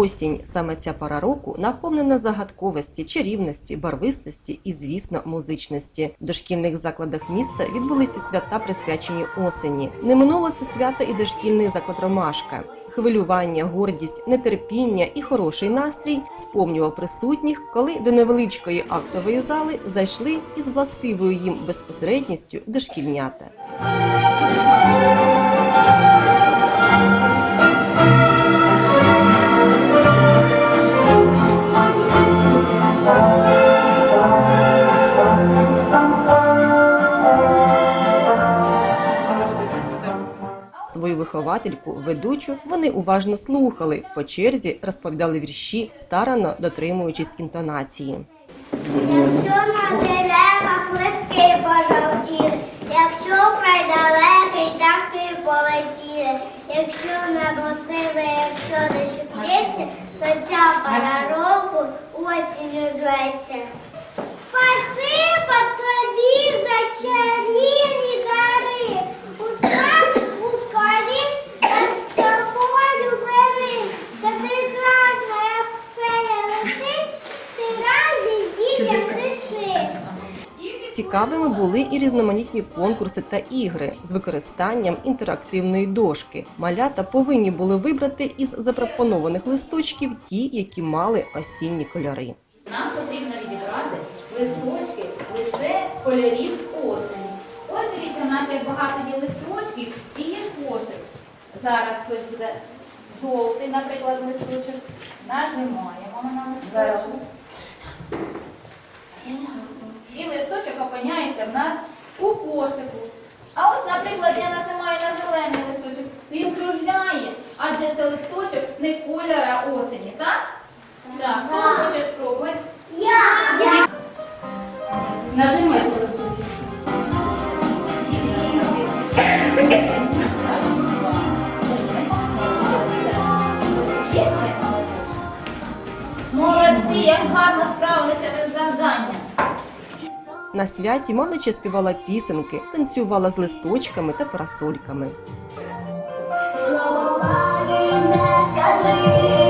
Осінь саме ця пора року наповнена загадковості, чарівності, барвистості і, звісно, музичності. В дошкільних закладах міста відбулися свята, присвячені осені. Не минуло це свято і дошкільний заклад Ромашка. Хвилювання, гордість, нетерпіння і хороший настрій сповнював присутніх, коли до невеличкої актової зали зайшли із властивою їм безпосередністю дошкільнята. Свою виховательку, ведучу, вони уважно слухали, по черзі розповідали вірші, старанно дотримуючись інтонації. Якщо на деревах листки пожовтіли, якщо край далекий птахи полетіли, якщо небо сиве, якщо дощ п'ється, то ця пора року осінню зветься. Спасибо тобі за чарівні Цікавими були і різноманітні конкурси та ігри з використанням інтерактивної дошки. Малята повинні були вибрати із запропонованих листочків ті, які мали осінні кольори. Нам потрібно відібрати листочки лише кольорів осені. Ось дивіться, у нас є багато є листочків і є кошик. Зараз хтось буде жовтий, наприклад, листочок. Нажимаємо на листочок. Опиняється в нас у кошику. А ось, наприклад, я нажимаю на зелений листочок, він кружляє, адже це листочок не кольора осені, так? Так, хто хоче спробувати? Я, я. Нажимай листочок. Молодці, як гарно справилися ви з завданням. На святі малеча співала пісенки, танцювала з листочками та парасольками. Слово не скажи,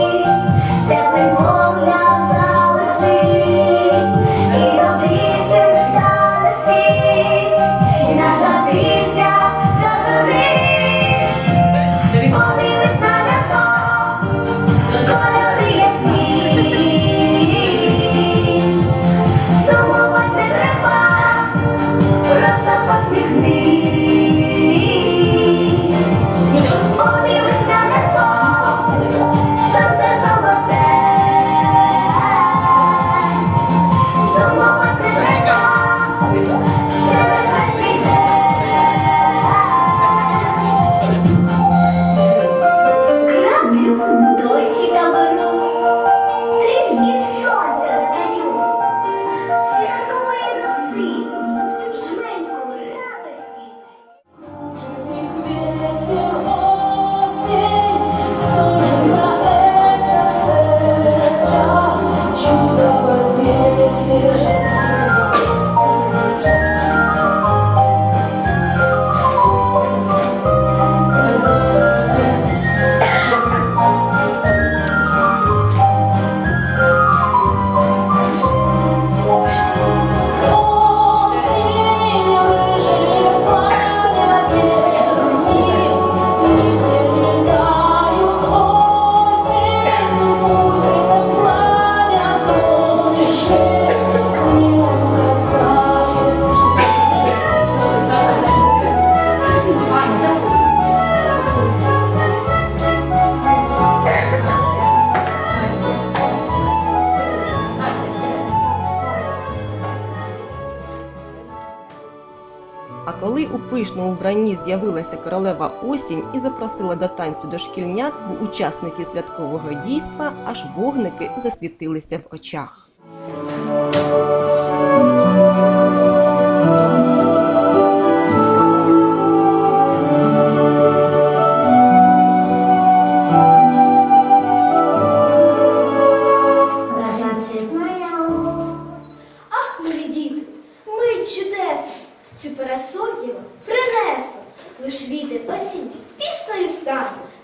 коли у пишному вбранні з'явилася королева осінь і запросила до танцю дошкільнят в учасників святкового дійства, аж вогники засвітилися в очах.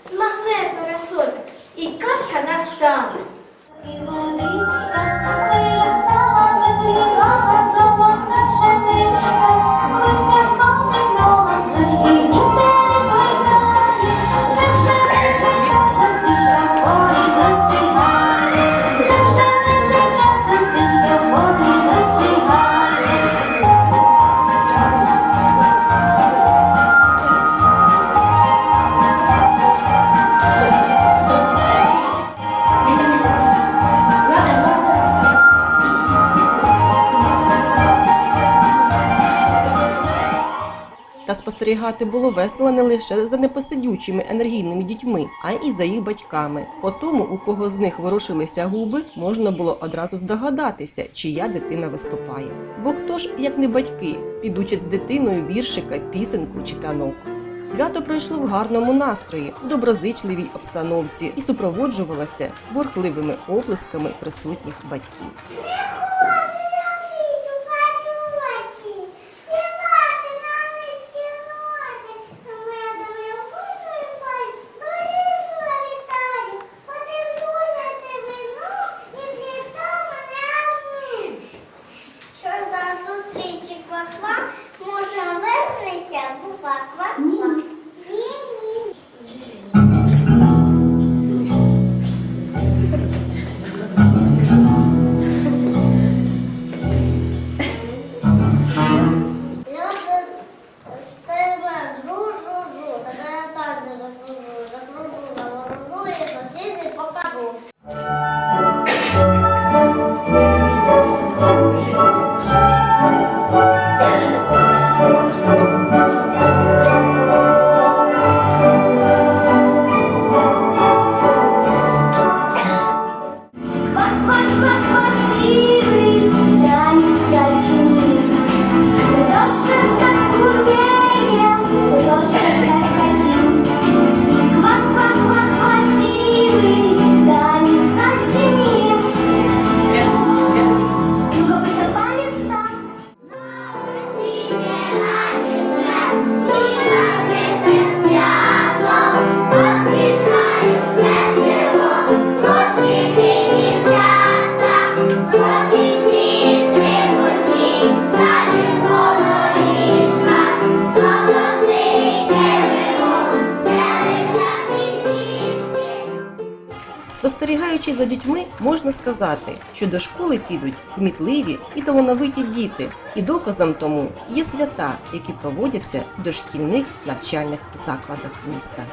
Пісною парасолька, і казка настане. І водичка спостерігати було весело не лише за непосидючими енергійними дітьми, а й за їх батьками. По тому, у кого з них ворушилися губи, можна було одразу здогадатися, чия дитина виступає. Бо хто ж, як не батьки, підучать з дитиною віршика, пісенку чи танок. Свято пройшло в гарному настрої, доброзичливій обстановці і супроводжувалося бурхливими оплесками присутніх батьків. Спостерігаючи за дітьми, можна сказати, що до школи підуть кмітливі і талановиті діти, і доказом тому є свята, які проводяться в дошкільних навчальних закладах міста.